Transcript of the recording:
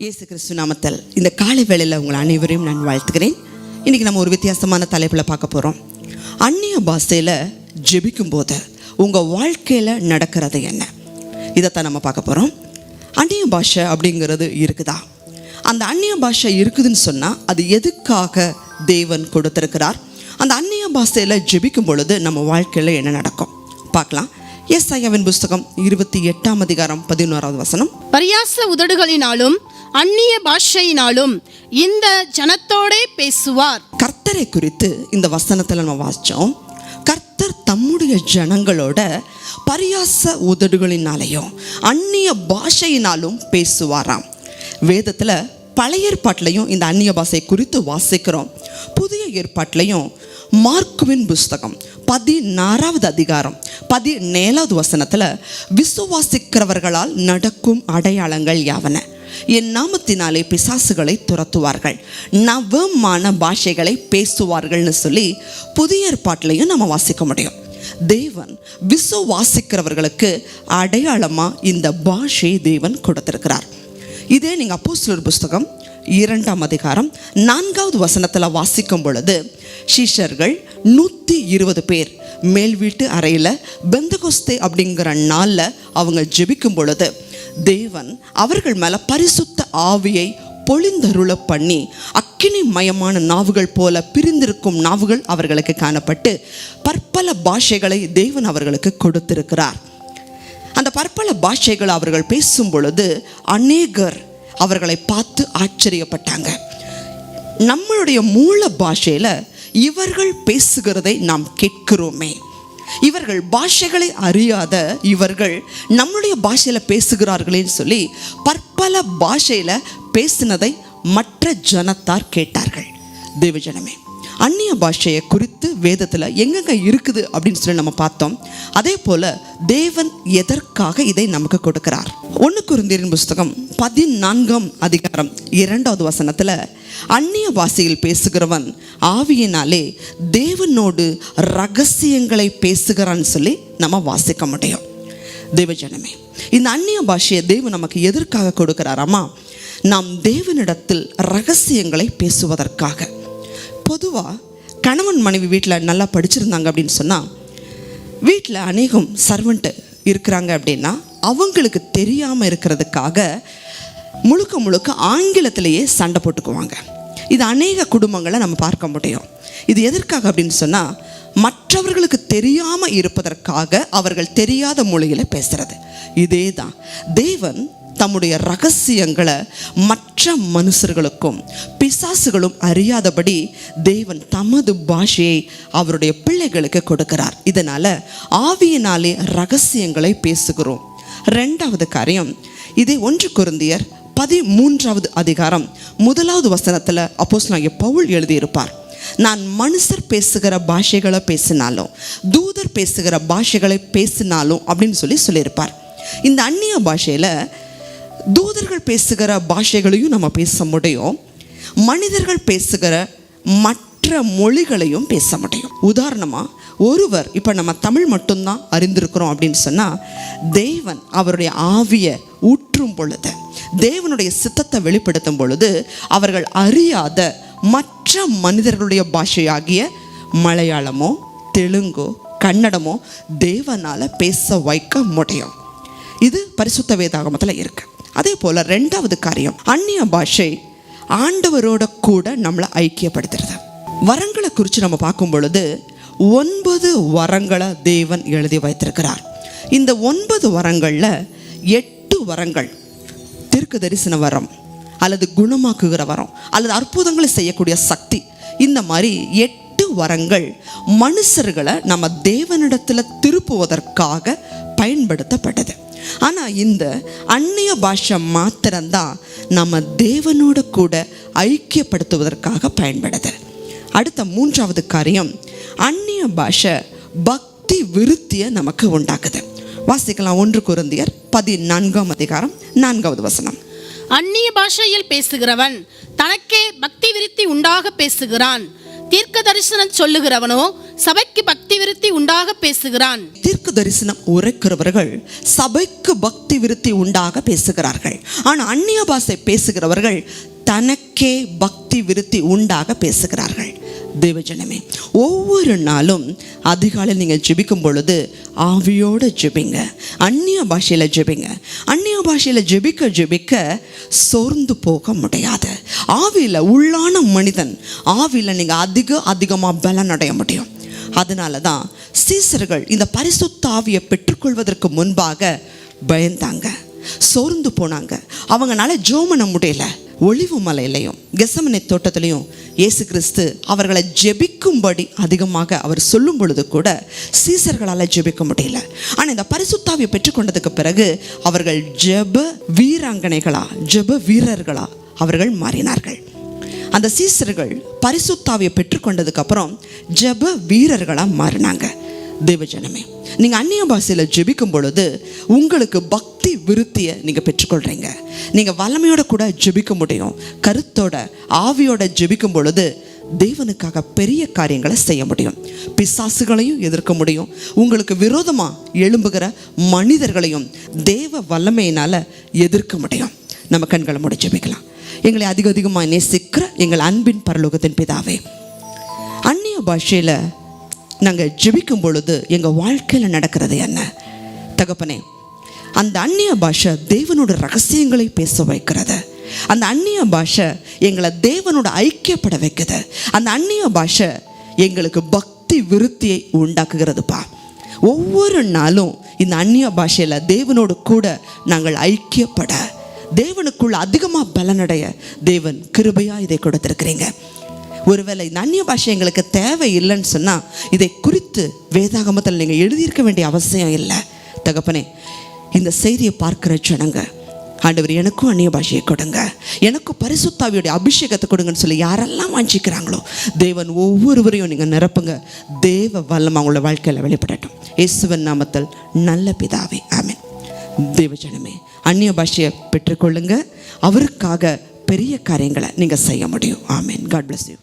இயேசு கிறிஸ்து நாமத்தில் இந்த காலை வேளையில் உங்களை அனைவரையும் நான் வாழ்த்துக்கிறேன் இன்னைக்கு நம்ம ஒரு வித்தியாசமான தலைப்பில் பார்க்க போகிறோம் அந்நிய பாஷையில் ஜெபிக்கும்போது உங்கள் வாழ்க்கையில் நடக்கிறது என்ன? இதைத்தான் நம்ம பார்க்க போகிறோம் அந்நிய பாஷை அப்படிங்கிறது இருக்குதா? அந்த அந்நிய பாஷை இருக்குதுன்னு சொன்னால் அது எதுக்காக தேவன் கொடுத்துருக்கிறார்? அந்த அந்நிய பாஷையில் ஜெபிக்கும் பொழுது நம்ம வாழ்க்கையில் என்ன நடக்கும்? பார்க்கலாம். எஸ் ஐயாவின் புஸ்தகம் இருபத்தி எட்டாம் அதிகாரம் பதினோராவது வசனம். பரியாச உதடுகளினாலும் அந்நிய பாஷையினாலும் இந்த ஜனத்தோடே பேசுவார். கர்த்தரை குறித்து இந்த வசனத்தில் நம்ம வாசித்தோம் கர்த்தர் தம்முடைய ஜனங்களோட பரியாச உதடுகளினாலேயும் அந்நிய பாஷையினாலும் பேசுவாராம். வேதத்தில் பழைய ஏற்பாட்டிலையும் இந்த அந்நிய பாஷை குறித்து வாசிக்கிறோம். புதிய ஏற்பாட்டிலையும் மார்க்குவின் புஸ்தகம் பதினாறாவது அதிகாரம் பதினேழாவது வசனத்தில் விசுவாசிக்கிறவர்களால் நடக்கும் அடையாளங்கள் யாவன? என் நாமத்தினாலே பிசாசுகளை துரத்துவார்கள். நவமான பாஷைகளை பேசுவார்கள்னு சொல்லி புதிய ஏற்பாட்டிலையும் நம்ம வாசிக்க முடியும். தேவன் விசுவாசிக்கிறவர்களுக்கு அடையாளமாக இந்த பாஷை தேவன் கொடுத்திருக்கிறார். இதே நீங்கள் அப்போஸ்தலர் புஸ்தகம் இரண்டாம் அதிகாரம் நான்காவது வசனத்தில் வாசிக்கும் பொழுது சீஷர்கள் நூற்றி இருபது பேர் மேல் வீட்டு அறையில் பெந்தகோஸ்தே அப்படிங்கிற நாளில் அவங்க ஜெபிக்கும் பொழுது தேவன் அவர்கள் மேலே பரிசுத்த ஆவியை பொழிந்தருள பண்ணி அக்கினி மயமான நாவுகள் போல பிரிந்திருக்கும் நாவுகள் அவர்களுக்கு காணப்பட்டு பற்பல பாஷைகளை தேவன் அவர்களுக்கு கொடுத்திருக்கிறார். அந்த பற்பல பாஷைகள் அவர்கள் பேசும் பொழுது அநேகர் அவர்களை பார்த்து ஆச்சரியப்பட்டாங்க. நம்மளுடைய மூல பாஷையில் இவர்கள் பேசுகிறதை நாம் கேட்கிறோமே. இவர்கள் பாஷைகளை அறியாத இவர்கள் நம்முடைய பாஷையில் பேசுகிறார்களேன்னு சொல்லி பற்பல பாஷையில் பேசினதை மற்ற ஜனத்தார் கேட்டார்கள். தேவஜனமே அந்நிய பாஷையை குறித்து வேதத்தில் எங்கெங்க இருக்குது அப்படின்னு சொல்லி நம்ம பார்த்தோம். அதே போல் தேவன் எதற்காக இதை நமக்கு கொடுக்கிறார்? ஒன்று குருந்தியரின் புஸ்தகம் பதினான்காம் அதிகாரம் இரண்டாவது வசனத்தில் அந்நிய பாஷையில் பேசுகிறவன் ஆவியினாலே தேவனோடு ரகசியங்களை பேசுகிறான்னு சொல்லி நம்ம வாசிக்க முடியும். தேவஜனமே இந்த அந்நிய பாஷையை தேவன் நமக்கு எதற்காக கொடுக்கிறாராமா? நாம் தேவனிடத்தில் ரகசியங்களை பேசுவதற்காக. பொதுவாக கணவன் மனைவி வீட்டில் நல்லா படிச்சிருந்தாங்க அப்படின்னு சொன்னால் வீட்டில் அநேகம் சர்வெண்ட்டு இருக்கிறாங்க அப்படின்னா அவங்களுக்கு தெரியாமல் இருக்கிறதுக்காக முழுக்க முழுக்க ஆங்கிலத்திலேயே சண்டை போட்டுக்குவாங்க. இது அநேக குடும்பங்களை நம்ம பார்க்க முடியும். இது எதற்காக அப்படின்னு சொன்னால் மற்றவர்களுக்கு தெரியாமல் இருப்பதற்காக அவர்கள் தெரியாத மொழியில் பேசுகிறது இதே தான் தேவன் தம்முடைய ரகசியங்களை மற்ற மனுஷர்களுக்கும் பிசாசுகளும் அறியாதபடி தேவன் தமது பாஷையை அவருடைய பிள்ளைகளுக்கு கொடுக்கிறார். இதனால் ஆவியினாலே ரகசியங்களை பேசுகிறோம். ரெண்டாவது காரியம். இது ஒன்று குருந்தியர் பதிமூன்றாவது அதிகாரம். முதலாவது வசனத்தில் அப்போஸ் நான் பவுல் எழுதியிருப்பார். நான் மனுஷர் பேசுகிற பாஷைகளை பேசினாலும் தூதர் பேசுகிற பாஷைகளை பேசினாலும் அப்படின்னு சொல்லி சொல்லியிருப்பார். இந்த அந்நிய பாஷையில் தூதர்கள் பேசுகிற பாஷைகளையும் நம்ம பேச முடியும். மனிதர்கள் பேசுகிற மற்ற மற்ற மொழிகளையும் பேச முடியும். உதாரணமாக ஒருவர் இப்போ நம்ம தமிழ் மட்டும்தான் அறிந்திருக்கிறோம் அப்படின்னு சொன்னால் தேவன் அவருடைய ஆவியை ஊற்றும் பொழுது தேவனுடைய சித்தத்தை வெளிப்படுத்தும் பொழுது அவர்கள் அறியாத மற்ற மனிதர்களுடைய பாஷையாகிய மலையாளமோ தெலுங்கோ கன்னடமோ தேவனால் பேச வைக்க முடியும். இது பரிசுத்த வேதாகமத்தில் இருக்கு. அதே போல் ரெண்டாவது காரியம் அந்நிய பாஷை ஆண்டவரோட கூட நம்மளை ஐக்கியப்படுத்துறது. வரங்களை குறித்து நம்ம பார்க்கும் பொழுது ஒன்பது வரங்களை தேவன் எழுதி வைத்திருக்கிறார். இந்த ஒன்பது வரங்களில் எட்டு வரங்கள் திருக்கு தரிசன வரம் அல்லது குணமாக்குகிற வரம் அல்லது அற்புதங்களை செய்யக்கூடிய சக்தி இந்த மாதிரி எட்டு வரங்கள் மனுஷர்களை நம்ம தேவனிடத்தில் திருப்புவதற்காக பயன்படுத்தப்பட்டது. ஆனால் இந்த அந்நிய பாஷை மாத்திரம்தான் நம்ம தேவனோட கூட ஐக்கியப்படுத்துவதற்காக பயன்படுது. அடுத்த மூன்றாவது காரியம் அந்நிய பாஷை பக்தி விருத்தியை நமக்கு உண்டாக்குது. வாசிக்கலாம் ஒன்று குருந்தியர் பதினான்காம் அதிகாரம் நான்காவது வசனம். அந்நிய பாஷையில் பேசுகிறவன் தனக்கே பக்தி விருத்தி உண்டாக பேசுகிறான். தீர்க்க தரிசனம் சொல்லுகிறவனோ சபைக்கு பக்தி விருத்தி உண்டாக பேசுகிறான். தீர்க்க தரிசனம் உரைக்கிறவர்கள் சபைக்கு பக்தி விருத்தி உண்டாக பேசுகிறார்கள். ஆனால் அந்நிய பாஷை பேசுகிறவர்கள் தனக்கே பக்தி விருத்தி உண்டாக பேசுகிறார்கள். தேவஜனமே ஒவ்வொரு நாளும் அதிகாலையில் நீங்கள் ஜெபிக்கும் பொழுது ஆவியோடு ஜெபிங்க அந்நிய பாஷையில் ஜெபிங்க. அந்நிய பாஷையில் ஜெபிக்க ஜெபிக்க சோர்ந்து போக முடியாது. ஆவியில் உள்ளான மனிதன் ஆவியில் நீங்கள் அதிக அதிகமாக பலன் அடைய முடியும். அதனால தான் சீசர்கள் இந்த பரிசுத்த ஆவியை பெற்றுக்கொள்வதற்கு முன்பாக பயந்தாங்க. சோர்ந்து போனாங்க. அவங்களால ஜோமன முடியல. ஒளிவு மலையிலையும் கெசமனை தோட்டத்திலையும் இயேசு கிறிஸ்து அவர்களை ஜெபிக்கும்படி அதிகமாக அவர் சொல்லும் பொழுது கூட சீசர்களால் ஜெபிக்க முடியல. ஆனால் இந்த பரிசுத்தாவியை பெற்றுக்கொண்டதுக்கு பிறகு அவர்கள் ஜெப வீராங்கனைகளா ஜெப வீரர்களா அவர்கள் மாறினார்கள். அந்த சீசர்கள் பரிசுத்தாவியை பெற்றுக்கொண்டதுக்கு அப்புறம் ஜெப வீரர்களாக மாறினாங்க. தேவஜனமே நீங்கள் அந்நிய பாஷையில் ஜெபிக்கும் பொழுது உங்களுக்கு பக்தி விருத்தியை நீங்கள் பெற்றுக்கொள்கிறீங்க நீங்கள் வல்லமையோட கூட ஜெபிக்க முடியும். கருத்தோட ஆவியோட ஜெபிக்கும் பொழுது தேவனுக்காக பெரிய காரியங்களை செய்ய முடியும். பிசாசுகளையும் எதிர்க்க முடியும். உங்களுக்கு விரோதமாக எழும்புகிற மனிதர்களையும் தேவ வல்லமையினால் எதிர்க்க முடியும். நம்ம கண்களை மூடி ஜெபிக்கலாம். எங்களை அதிக அதிகமாக நேசிக்கிற எங்கள் அன்பின் பரலோகத்தின் பிதாவே அந்நிய பாஷையில் நாங்கள் ஜெபிக்கும் பொழுது எங்கள் வாழ்க்கையில் நடக்கிறது என்ன? தகப்பனே அந்த அந்நிய பாஷை தேவனோட ரகசியங்களை பேச வைக்கிறது. அந்த அந்நிய பாஷை எங்களை தேவனோட ஐக்கியப்பட வைக்குது. அந்த அந்நிய பாஷை எங்களுக்கு பக்தி விருத்தியை உண்டாக்குகிறதுப்பா. ஒவ்வொரு நாளும் இந்த அந்நிய பாஷையில் தேவனோடு கூட நாங்கள் ஐக்கியப்பட தேவனுக்குள்ள அதிகமாக பலனடைய தேவன் கிருபையாக இதை கொடுத்துருக்கிறீங்க. ஒருவேளை இந்த அந்நிய பாஷை எங்களுக்கு தேவை இல்லைன்னு சொன்னால் இதை குறித்து வேதாகமத்தில் நீங்கள் எழுதியிருக்க வேண்டிய அவசியம் இல்லை. தகப்பனே இந்த செய்தியை பார்க்குற ஜனங்க ஆண்டவர் எனக்கும் அந்நிய பாஷையை கொடுங்க. எனக்கும் பரிசுத்தாவியோடைய அபிஷேகத்தை கொடுங்கன்னு சொல்லி யாரெல்லாம் வாஞ்சிக்கிறாங்களோ தேவன் ஒவ்வொருவரையும் நீங்கள் நிரப்புங்க. தேவ வல்லம் அவங்களோட வாழ்க்கையில் வெளிப்படட்டும். இயேசுவன் நாமத்தில் நல்ல பிதாவே ஆமீன். தேவஜனமே அந்நிய பாஷையை பெற்றுக்கொள்ளுங்க. அவருக்காக பெரிய காரியங்களை நீங்கள் செய்ய முடியும். ஆமீன். God bless you